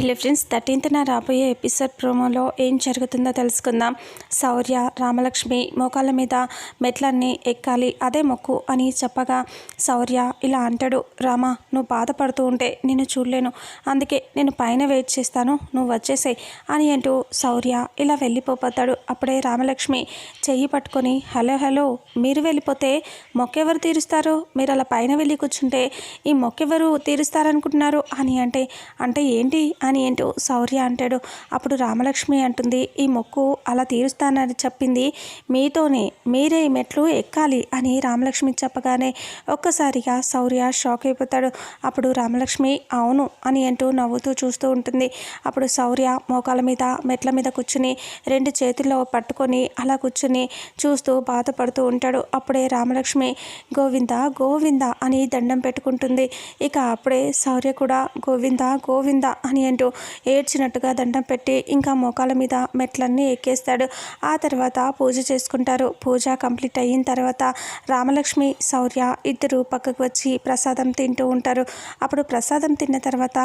Hello friends థర్టీన్త్న రాబోయే episode ప్రోమోలో ఏం జరుగుతుందో తెలుసుకుందాం. శౌర్య రామలక్ష్మి మోకాళ్ళ మీద మెట్లన్నీ ఎక్కాలి అదే మొక్కు అని చెప్పగా శౌర్య ఇలా అంటాడు రామ నువ్వు బాధపడుతూ ఉంటే నేను చూడలేను. అందుకే నేను పైన వెయిట్ చేస్తాను నువ్వు వచ్చేసాయి అని అంటూ శౌర్య ఇలా వెళ్ళిపోతాడు. అప్పుడే రామలక్ష్మి చెయ్యి పట్టుకొని హలో హలో మీరు వెళ్ళిపోతే మొక్కెవరు తీరుస్తారు? మీరు అలా పైన వెళ్ళి కూర్చుంటే ఈ మొక్కెవరు తీరుస్తారనుకుంటున్నారు? అని అంటే అంటే ఏంటి? అని ఏంటో శౌర్య అంటాడు. అప్పుడు రామలక్ష్మి అంటుంది ఈ మొక్కు అలా తీరుస్తానని చెప్పింది మీతోనే. మీరే ఈ మెట్లు ఎక్కాలి అని రామలక్ష్మి చెప్పగానే ఒక్కసారిగా శౌర్య షాక్ అయిపోతాడు. అప్పుడు రామలక్ష్మి అవును అని అంటూ నవ్వుతూ చూస్తూ ఉంటుంది. అప్పుడు శౌర్య మోకాల మీద మెట్ల మీద కూర్చుని రెండు చేతుల్లో పట్టుకొని అలా కూర్చుని చూస్తూ బాధపడుతూ ఉంటాడు. అప్పుడే రామలక్ష్మి గోవింద గోవింద అని దండం పెట్టుకుంటుంది. ఇక అప్పుడే శౌర్య కూడా గోవింద గోవింద అని అంటూ ఏడ్చినట్టుగా దండం పెట్టి ఇంకా మోకాల మీద మెట్లన్నీ ఎక్కేస్తాడు. ఆ తర్వాత పూజ చేసుకుంటారు. పూజ కంప్లీట్ అయిన తర్వాత రామలక్ష్మి శౌర్య ఇద్దరు పక్కకు వచ్చి ప్రసాదం తింటూ ఉంటారు. అప్పుడు ప్రసాదం తిన్న తర్వాత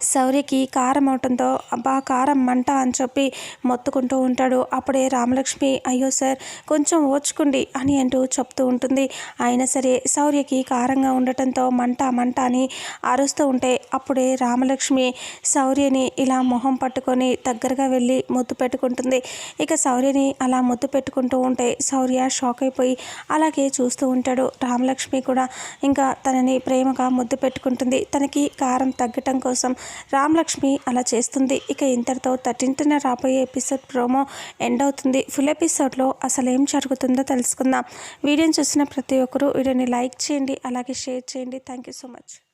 శౌర్యకి కారం అవటంతో అబ్బా కారం మంట అని చెప్పి మొత్తుకుంటూ ఉంటాడు. అప్పుడే రామలక్ష్మి అయ్యో సార్ కొంచెం ఓచుకోండి అని అంటూ చెప్తూ ఉంటుంది. అయినా సరే శౌర్యకి కారంగా ఉండటంతో మంట మంట అని అరుస్తూ ఉంటే అప్పుడే రామలక్ష్మి శౌర్యని ఇలా మొహం పట్టుకొని దగ్గరగా వెళ్ళి ముద్దు పెట్టుకుంటుంది. ఇక శౌర్యని అలా ముద్దు పెట్టుకుంటూ ఉంటే శౌర్య షాక్ అయిపోయి అలాగే చూస్తూ ఉంటాడు. రామలక్ష్మి కూడా ఇంకా తనని ప్రేమగా ముద్దు పెట్టుకుంటుంది. తనకి కారం తగ్గటం కోసం రామలక్ష్మి అలా చేస్తుంది. ఇక ఇంతటితో థర్టీన్త్న రాబోయే ఎపిసోడ్ ప్రోమో ఎండ్ అవుతుంది. ఫుల్ ఎపిసోడ్లో అసలు ఏం జరుగుతుందో తెలుసుకుందాం. వీడియోని చూసిన ప్రతి ఒక్కరూ వీడియోని లైక్ చేయండి అలాగే షేర్ చేయండి. Thank you so much.